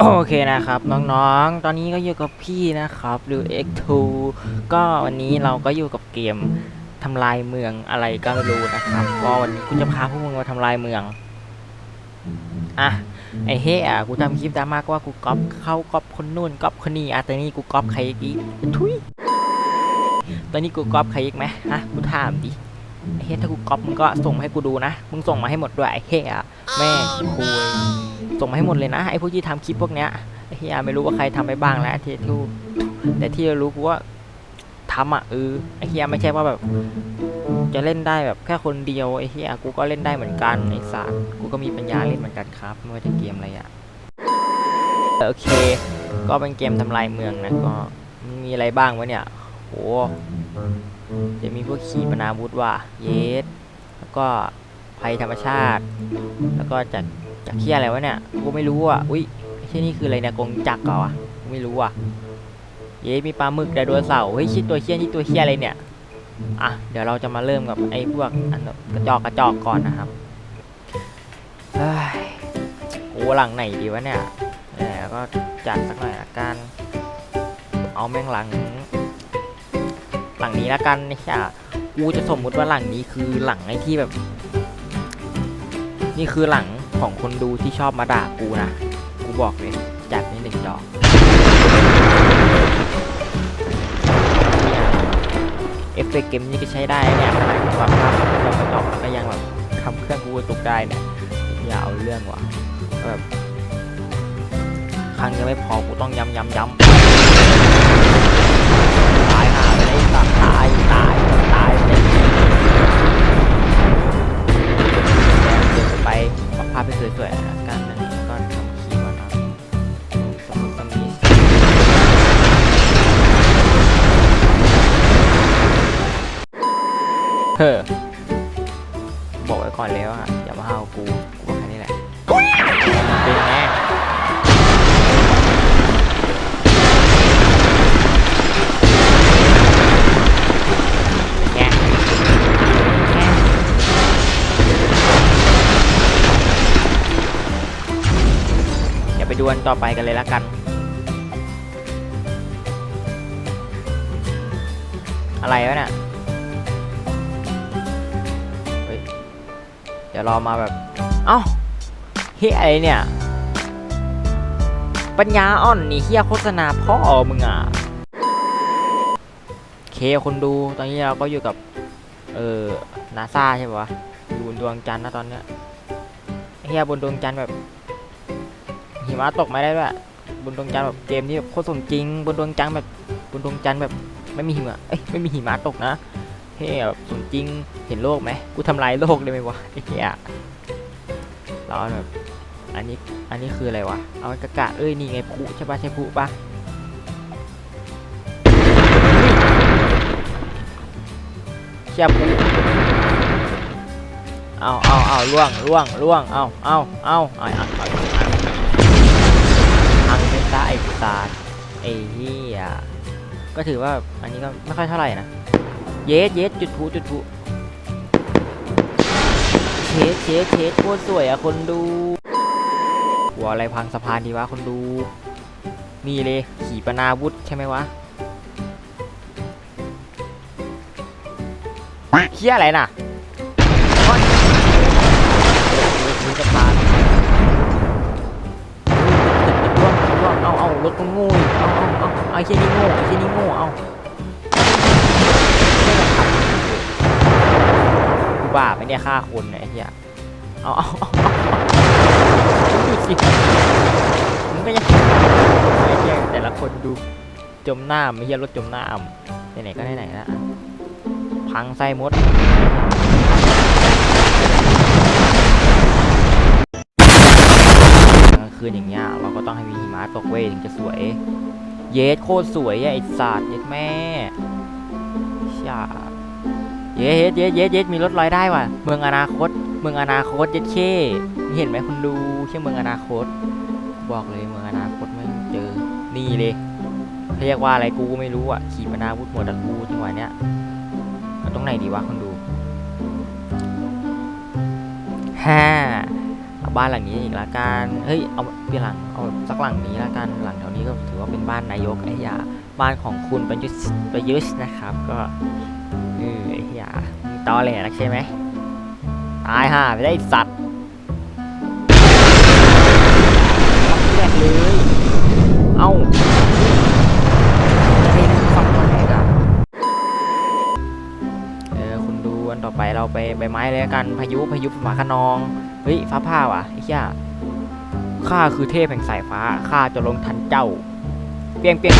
โอเคนะครับน้องๆ ตอนนี้ก็อยู่กับพี่นะครับหรือ X2 ก็วันนี้เราก็อยู่กับเกมทำลายเมืองอะไรก็ไม่รู้นะครับ ก็วันนี้กูจะพาพวกมึงมาทำลายเมือง อะไอ้เฮ้อะกูทำคลิปดราม่าก็ว่ากูก๊อปเข้าก๊อปคนนู่นก๊อปคนนี้อะแต่นี่กูก๊อปใครอีกทุยตอนนี้กูก๊อปใครอีกไหมฮะกูถามดิ เฮ้ยถ้ากูก๊อปมึงก็ส่งมาให้กูดูนะ มึงส่งมาให้หมดด้วยไอ้เฮ้อะแม่คุยส่งมาให้หมดเลยนะไอ้พวกที่ทำคลิปพวกเนี้ยไอ้เฮียไม่รู้ว่าใครทำไปบ้างแล้วที่ทูแต่ที่รู้กูว่าทำอะเออไอ้เฮียไม่ใช่ว่าแบบ จะเล่นได้แบบแค่คนเดียวไอ้เฮียกูก็เล่นได้เหมือนกันไอ้สารกูก็มีปัญญาเล่นเหมือนกันครับไม่ว่าจะเกมอะไรอะโอเค ก็เป็นเกมทำลายเมืองนะก็มีอะไรบ้างวะเนี่ย โหจะมีพวกขีปนาวุธว่ะ เยส แล้วก็ภัยธรรมชาติ แล้วก็จากจากเคียอะไรวะเนี่ย กูไม่รู้อะ อุ้ยไอ้เชี่นี่คืออะไรเนี่ยกงจักรเหรอวะกูไม่รู้อะ เย้มีปลาหมึกไดโนเสาร์เฮ้ยชิดตัวเคียนี่ตัวเคียอะไรเนี่ย อะ เดี๋ยวเราจะมาเริ่มกับไอ้พวกอันกระจอกกระจอกก่อนนะครับเฮ้ยโอ้หลังไหนดีวะเนี่ยแล้วก็จัดสักหน่อยละกัน เอาแม่งหลัง หลังนี้ละกันนี่ค่ะกูจะสมมุติว่าหลังนี้คือหลังไอ้ที่แบบ นี่คือหลังของคนดูที่ชอบมาด่ากูนะ กูบอกเลยจัดนี่หนึ่งดอกเนี่ยเอฟเฟกต์เกมนี้ก็ใช้ได้เนี่ยขนาดความภาพเรากระจอกก็ยังแบบทำเครื่องกูตกได้เนี่ยอย่าเอาเรื่องว่ะแบบครั้งยังไม่พอกูต้องย้ำย้ำย้ำ ห่ายตายตายตายไปเลยเดินไปปรับภาพให้สวยๆนะการนั้นก็ทำคีย์มาครับสมมติตรงนี้เฮ้อบอกไว้ก่อนแล้วอะอย่ามาห้าวกู ไปดูอันต่อไปกันเลยละกัน อะไรวะเนี่ยเดี๋ยวรอมาแบบ เอ้าเฮียอะไรเนี่ย ปัญญาอ่อนนี่เฮียโฆษณาพ่อมึงอะเคคนดูตอนนี้เราก็อยู่กับ เออนาซาใช่ปะอยู่บนดวงจันทร์นะตอนเนี้ยเฮียบนดวงจันทร์แบบ หิมะตกไม่ได้ด้วยบนดวงจันทร์แบบเกมที่แบบโคตรสมจริงบนดวงจันทร์แบบบนดวงจันทร์แบบไม่มีหิมะเอ้ยไม่มีหิมะตกนะเฮ้ยแบบสมจริงเห็นโลกไหมกูทำลายโลกเลยไหมวะไอ้เหี้ยเราแบบอันนี้อันนี้คืออะไรวะเอาไว้กะกะเอ้ยนี่ไงพุใช่ปะใช่พุปะเชี่ยพุเอาเอาเอาล่วงล่วงล่วงเอาเอาเอาเอา ตาไอ้เหี้ยก็ถือว่าอันนี้ก็ไม่ค่อยเท่าไหร่นะ เยสเยสจุดพลุจุดพลุเชสเชสเชสโคตรสวยอะคนดูหัวอะไรพังสะพานดีวะคนดู นี่เลยขี่ปนาวุธใช่ไหมวะเฮี้ยอะไรน่ะโอ๊ยสะพาน เอาเอารถก็โง่เอาเอาเอาไอ้เชี่ยนี่โง่ไอ้เชี่ยนี่โง่เอากูบ้าไปเนี่ยฆ่าคนเนี่ยไอ้เหี้ยเอาเอาเอาเอาเอาดูสิมึงก็ยังไอ้เหี้ยแต่ละคนดูจมหน้ำไอ้เหี้ยรถจมหน้ำไหนๆก็ไหนๆแล้วอะพังไส้มด กลาง คืนอย่างเงี้ยเราก็ต้องให้มีหิมะตกเว้ยถึงจะสวย เยสโคตรสวยไอ้สัตว์เย็ดแม่ชาเยสเยสเยสเยสมีรถลอยได้ว่ะ เมืองอนาคต เมืองอนาคตเย็ดเช่เห็นไหมคุณดูเชื่อเมืองอนาคต บอกเลยเมืองอนาคตไม่เจอ นี่เลยเขาเรียกว่าอะไรกูก็ไม่รู้อะขี่ปนาวุธหมดอะกูจังหวะเนี้ยเอาตรงไหนดีวะคุณดูฮ่า เอาบ้านหลังนี้อีกละกันเฮ้ยเอาเปลี่ยนหลังเอาสักหลังนี้ละกันหลังแถวนี้ก็ถือว่าเป็นบ้านนายกไอ้ยาบ้านของคุณประยุทธ์ประยุทธ์นะครับ ก็เออไอ้ยาตอแหลนักใช่ไหมตายห่าไม่ได้สัตว์แรกเลย เอ้าเฮ้ยฝั่งแรกอะเออคุณดูอันต่อไปเราไปใบไม้เลยละกันพายุพายุฝาขนอง ฮ้ยฟ้าผ่าว่ะไอ้เหี้ยข้าคือเทพแห่งสายฟ้าข้าจะลงทันเจ้า เปียงเปียง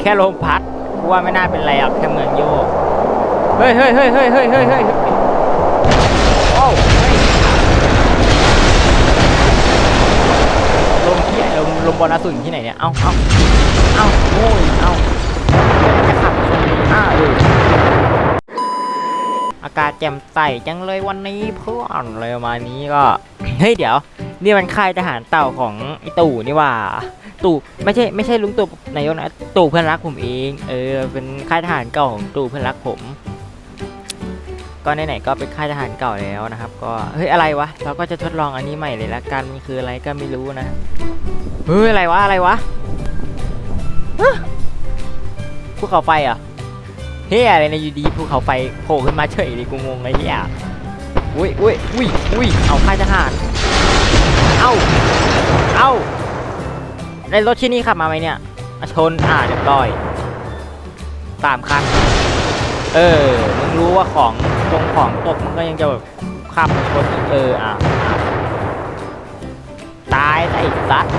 แค่ลมพัดกูว่าไม่น่าเป็นไรอะแค่เมืองโยก เฮ้ยเฮ้ยเฮ้ยเฮ้ยเฮ้ยเฮ้ยเฮ้ยโอ้เฮ้ยลมที่ไหน ลมลมบอลอสุนที่ไหนเนี่ย เอ้าเอ้าเอ้าโอ้ยเอ้าจะขับชนอ้าเอออากาศแจ่มใสจังเลยวันนี้เพื่อนเลยมานี้ก็ เฮ้ยเดี๋ยว นี่มันค่ายทหารเต่าของไอตู่นี่ว่า ตู่ไม่ใช่ไม่ใช่ลุงตู่นายกนะตู่เพื่อนรักผมเอง เออเป็นค่ายทหารเก่าของตู่เพื่อนรักผม ก็ไหนๆก็เป็นค่ายทหารเก่าแล้วนะครับ ก็เฮ้ยอะไรวะเราก็จะทดลองอันนี้ใหม่เลยละกันมันคืออะไรก็ไม่รู้นะเฮ้ยอะไรวะอะไรวะภูเขาไฟอะเฮ้ยอะไรในะอยู่ดีภูเขาไฟโผล่ขึ้นมาเฉยเลยกูงงไอ้เหี้ยอุ้ยอุ้ยอุ้ยอุ้ยเอาค่ายทหารเอ้าเอ้าในรถที่นี่ขับมาไหมเนี่ยชนอ่าเรียบร้อยสามคันเออ มึงรู้ว่าของ ตรงของตกมันก็ยังจะแบบขับมาชนอีกเอออะอะตายไอ้สัตว์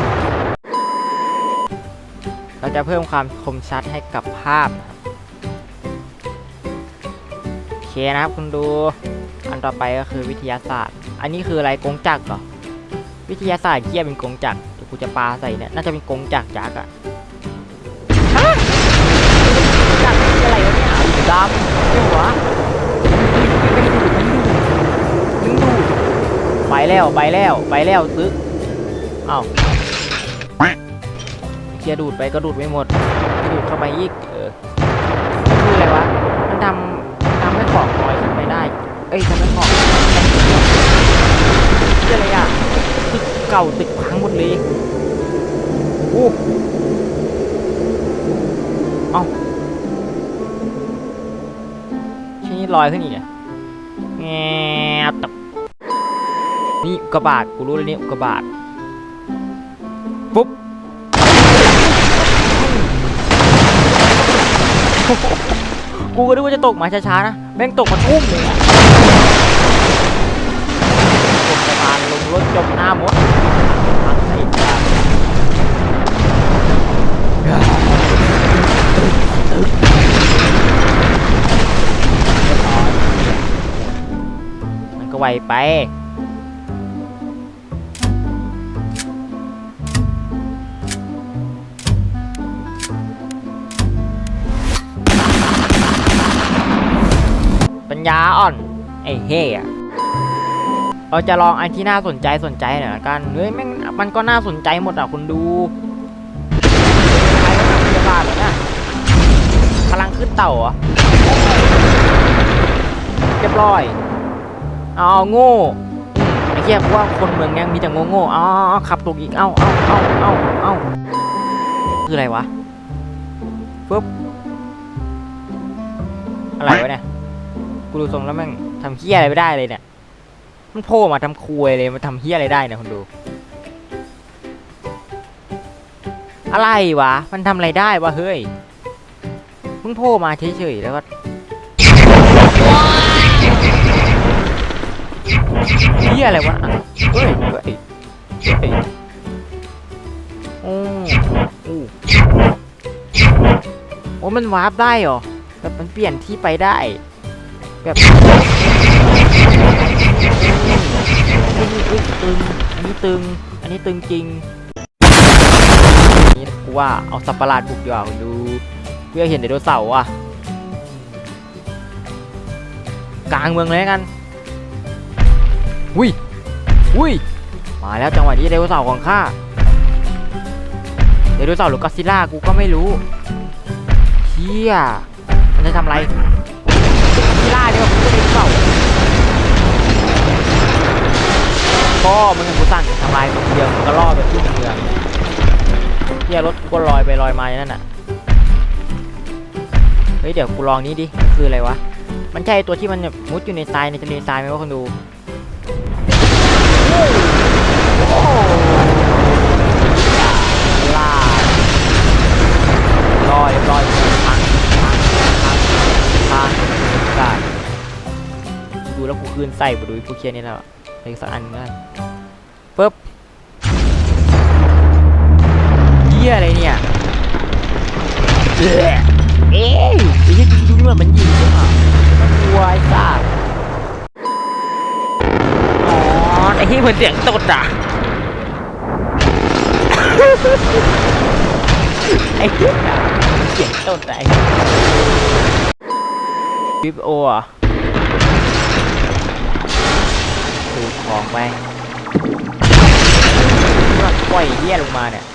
เราจะเพิ่มความคมชัดให้กับภาพนะครับโอเคนะครับคุณดูอันต่อไปก็คือวิทยาศาสตร์ อันนี้คืออะไรกงจักรเหรอวิทยาศาสตร์เกียเป็นกงจักรเดี๋ยวกูจะปาใส่เนี่ยน่าจะเป็นกงจักรจักรอะฮะจักรคืออะไรวะเนี่ยสีดำนี่หว แล้วไปแล้วไปแล้วซึกเอาเคลียร์ดูดไปก็ดูดไม่หมดดูดเข้าไปอีกเออคืออะไรวะมันทำทำให้ของลอยขึ้นไปได้ เอ้ยทำให้ของคืออะไรอะตึกเก่าตึกพังหมดเลยโอ้เอาชิ้นนี้ลอยขึ้นอีก นี่อุกกาบาตกูรู้เลยนี่อุกกาบาตปุ๊บกูก็นึกว่าจะตกมาช้าๆนะแม่งตกมาทุ่มเลยอะตกสะพานลงรถจมน้ำหมดทั้งไอ้ตามันก็ไวไป เฮ่อะเราจะลองอันที่น่าสนใจสนใจหน่อยละกันเฮ้ยแม่งมันก็น่าสนใจหมดอะคุณดูใครก็ทำพยาบาลเนี่ยพลังขึ้นเต่าเหรอเรียบร้อยเอาโง่ไอ้เหี้ยเพราะว่าคนเมืองเนี้ยมีแต่โง่โง่เอ๋อาขับตกอีกเอ้าเอ้าเอ้าเอ้าเอาคืออะไรวะปุ๊บอะไรวะเนี่ย กูดูทรงแล้วแม่งทำเฮี้ยอะไรไม่ได้เลยเนี่ย มันโผล่มาทำคุยเลยมันทำเฮี้ยอะไรได้เนี่ยคนดู อะไรวะ มันทำอะไรได้วะเฮ้ย มึงโผล่มาเฉยๆแล้วก็เฮี้ยอะไรวะเฮ้ยเฮ้ยเฮ้ยโอ้โอ้โอ้มันวาร์ปได้เหรอแบบมันเปลี่ยนที่ไปได้ แบบอันนี้ตึงอันนี้ตึง อันนี้ตึงจริงนี่กูว่าเอาสัตว์ประหลาดบุกดีกว่าคุณดูเพื่อเห็นไดโนเสาร์อะ กลางเมืองเลยกันอุ้ยอุ้ยมาแล้วจังหวะนี้ไดโนเสาร์ของข้าไดโนเสาร์หรือกอซิล่ากูก็ไม่รู้เฮียมันจะทำอะไร ก็มึงกับกูสั่งทำลายคนเดียวมึงก็ล่อไปที่เมืองเฮียรถกูก็ลอยไปลอยมาอยู่นั่นน่ะเฮ้ยเดี๋ยวกูลองนี้ดิคืออะไรวะมันใช่ตัวที่มันแบบมุดอยู่ในทรายในทะเลทรายไหมวะคนดูล่าลอยลอยพังพังพังพังกาดดูแล้วกูคืนใส่มาดูไอ้พวกเคียนี่แล้ว ไปอีกสักอันหนึงได้ปึ๊บเหี้ยอะไรเนี่ยเอ้ยเอ้ยไอ้ที่ดูดูนี่มันมันยิงใช่ไหมมันกลัวไอ้สัสอ๋อไอ้ที่เหมือนเสียงตดอะไอ้เหี้ยเสียงตดไอ้วิบโออะ ของไปมันปล่อยเหี้ยลงมาเนี่ย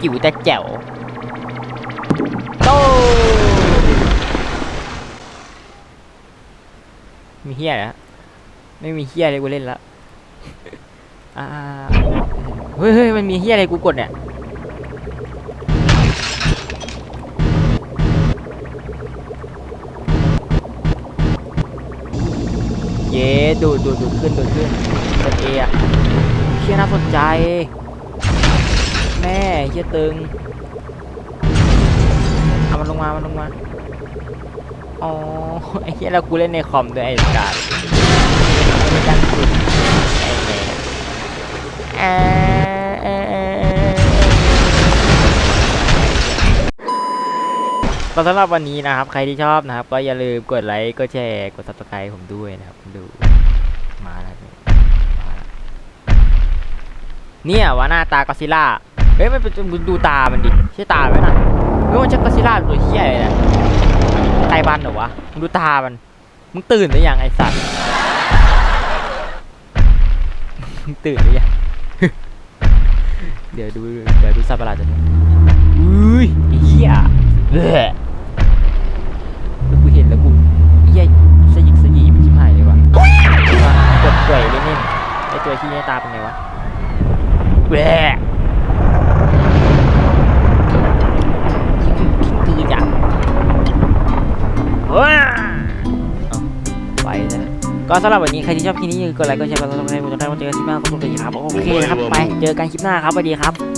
จิ๋วแต่แจ๋วโตมีเฮี้ยนะไม่มีเฮี้ยอะไรกูเล่นละอ่าเฮ้ยเฮ้ยมันมีเฮี้ยอะไรกูกดเนี่ย เย้ดูดดูดดูดขึ้นดูดขึ้นกดเอะเชียน่าสนใจ แม่เชียตึงเอามันลงมา มันลงมา อ๋อ ไอ้เชี่ยแล้วกูเล่นในคอมด้วยไอ้สัสไม่จังสุดไอ้แม่ ก็สำหรับวันนี้นะครับ ใครที่ชอบนะครับ ก็อย่าลืมกดไลค์กดแชร์กด subscribe ผมด้วยนะครับดูมาแล้วนี่มาแล้วเนี่ยวะหน้าตากอซิล่าเฮ้ยมันเป็นมึงดูตามันดิใช่ตาไหมนะเฮ้ยมันชักกอซิล่าตัวเหี้ยเลยนะไตบันเหรอวะมึงดูตามันมึงตื่นหรือยังไอสัตว์มึงตื่นหรือยังเดี๋ยวดูเดี๋ยวดูสัตว์ประลาจะอุ้ย เหี้ยเบ้อแล้วกูเห็นแล้วกูเหี้ยสยิกสยีมันชิบหายเลยวะกดป่วยเล่นๆไอตัวที่นี่ตาเป็นไงวะเบ้อคือจังว้าเอาไปนะก็สำหรับวันนี้ใครที่ชอบคลิปนี้อย่าลืมกดไลค์กดแชร์กดซับสไครต์กดติดตามกดเจอกันที่หน้าก็กดกระดิ่งครับโอเคนะครับไปเจอกันคลิปหน้าครับสวัสดีครับ